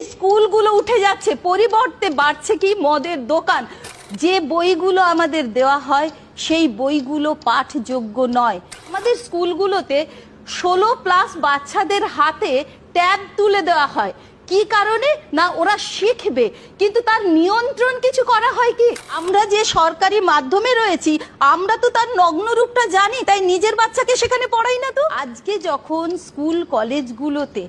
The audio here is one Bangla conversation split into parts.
স্কুলগুলো উঠে যাচ্ছে, পরিবর্তে বাড়ছে কি মদের দোকান। যে বইগুলো আমাদের দেওয়া হয়, সেই বইগুলো পাঠযোগ্য নয়। আমাদের স্কুলগুলোতে ষোলো প্লাস বাচ্চাদের হাতে ট্যাব তুলে দেওয়া হয়। কি কারণে? না, ওরা শিখবে। কিন্তু তার নিয়ন্ত্রণ কিছু করা হয় কি? আমরা যে সরকারি মাধ্যমে রয়েছি, আমরা তো তার নগ্ন রূপটা জানি, তাই নিজের বাচ্চাকে সেখানে পড়াই না তো? আজকে যখন স্কুল কলেজগুলোতে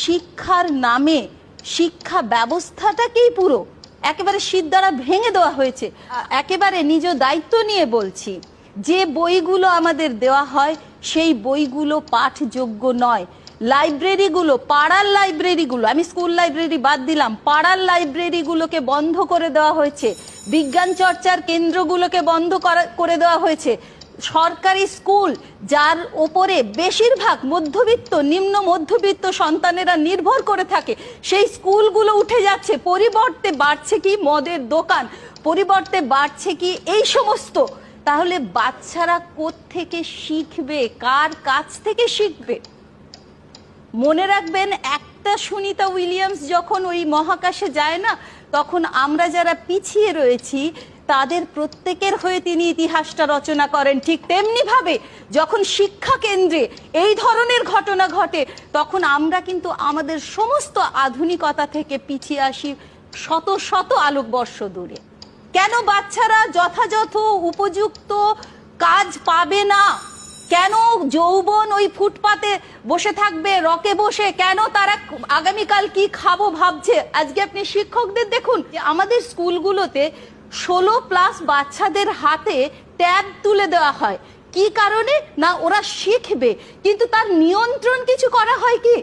শিক্ষার নামে শিক্ষা ব্যবস্থাটাকেই পুরো একেবারে শীত দ্বারা ভেঙে দেওয়া হয়েছে। একেবারে নিজ দায়িত্ব নিয়ে বলছি, যে বইগুলো আমাদের দেওয়া হয় সেই বইগুলো পাঠযোগ্য নয়। লাইব্রেরিগুলো, পাড়ার লাইব্রেরিগুলো, আমি স্কুল লাইব্রেরি বাদ দিলাম, পাড়ার লাইব্রেরিগুলোকে বন্ধ করে দেওয়া হয়েছে। বিজ্ঞান চর্চার কেন্দ্রগুলোকে বন্ধ করা- করে দেওয়া হয়েছে। সরকারি স্কুল, যার ওপরে বেশিরভাগ মধ্যবিত্ত, নিম্ন মধ্যবিত্ত সন্তানেরা নির্ভর করে থাকে, সেই স্কুলগুলো উঠে যাচ্ছে। পরিবর্তে বাড়ছে কি মদের দোকান? পরিবর্তে বাড়ছে কি এই সমস্ত? তাহলে বাচ্চারা থেকে শিখবে? কার কাছ থেকে শিখবে? মনে রাখবেন, একটা সুনিতা উইলিয়ামস যখন ওই মহাকাশে যায় না, তখন আমরা যারা পিছিয়ে রয়েছি তাদের প্রত্যেকের হয়ে তিনি ইতিহাসটা রচনা করেন। ঠিক তেমনি ভাবে যখন শিক্ষা কেন্দ্রে এই ধরনের ঘটনা ঘটে, তখন আমরা কিন্তু আমাদের সমস্ত আধুনিকতা থেকে পিছিয়ে আসি শত শত আলোকবর্ষ দূরে। কেন বাচ্চারা যথাযথ উপযুক্ত কাজ পাবে না? কেন যৌবন ওই ফুটপাতে বসে থাকবে, রকে বসে? কেন তারা আগামীকাল কি খাব ভাবছে? আজকে আপনি শিক্ষকদের দেখুন আমাদের স্কুলগুলোতে ষোলো প্লাস বাচ্চাদের হাতে ট্যাব তুলে দেওয়া হয়। কি কারণে? না, ওরা শিখবে। কিন্তু তার নিয়ন্ত্রণ কিছু করা হয় কি?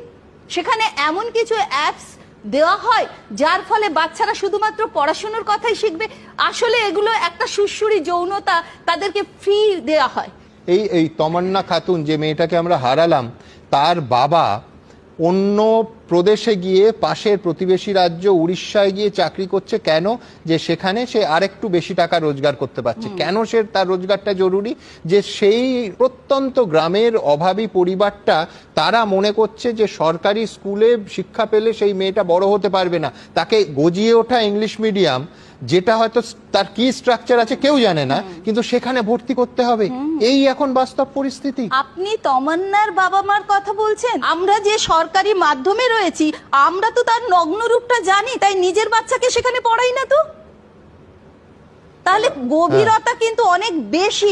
সেখানে এমন কিছু অ্যাপস দেওয়া হয়, যার ফলে বাচ্চারা শুধুমাত্র পড়াশুনোর কথাই শিখবে। আসলে এগুলো একটা সুশ্রুরি যৌনতা তাদেরকে ফ্রি দেওয়া হয়। এই এই তমান্না খাতুন যে মেয়েটাকে আমরা হারালাম, তার বাবা অন্য প্রদেশে গিয়ে পাশের প্রতিবেশী রাজ্য উড়িষ্যায় গিয়ে চাকরি করছে কেন? যে সেখানে সে আরেকটু বেশি টাকা রোজগার করতে পারছে। কেন সে তার রোজগারটা জরুরি? যে সেই প্রত্যন্ত গ্রামের অভাবী পরিবারটা তারা মনে করছে যে সরকারি স্কুলে শিক্ষা পেলে সেই মেয়েটা বড় হতে পারবে না। তাকে গজিয়ে ওঠা ইংলিশ মিডিয়াম যেটা হয়তো তার কি স্ট্রাকচার আছে কেউ জানে না কিন্তু সেখানে ভর্তি করতে হবে। এই এখন বাস্তব পরিস্থিতি। আপনি তমান্নার বাবা মার কথা বলছেন? আমরা যে সরকারি মাধ্যমে রয়েছি আমরা তো তার নগ্ন রূপটা জানি তাই নিজের বাচ্চাকে সেখানে পড়াই না তো? তাহলে গভীরতা কিন্তু অনেক বেশি।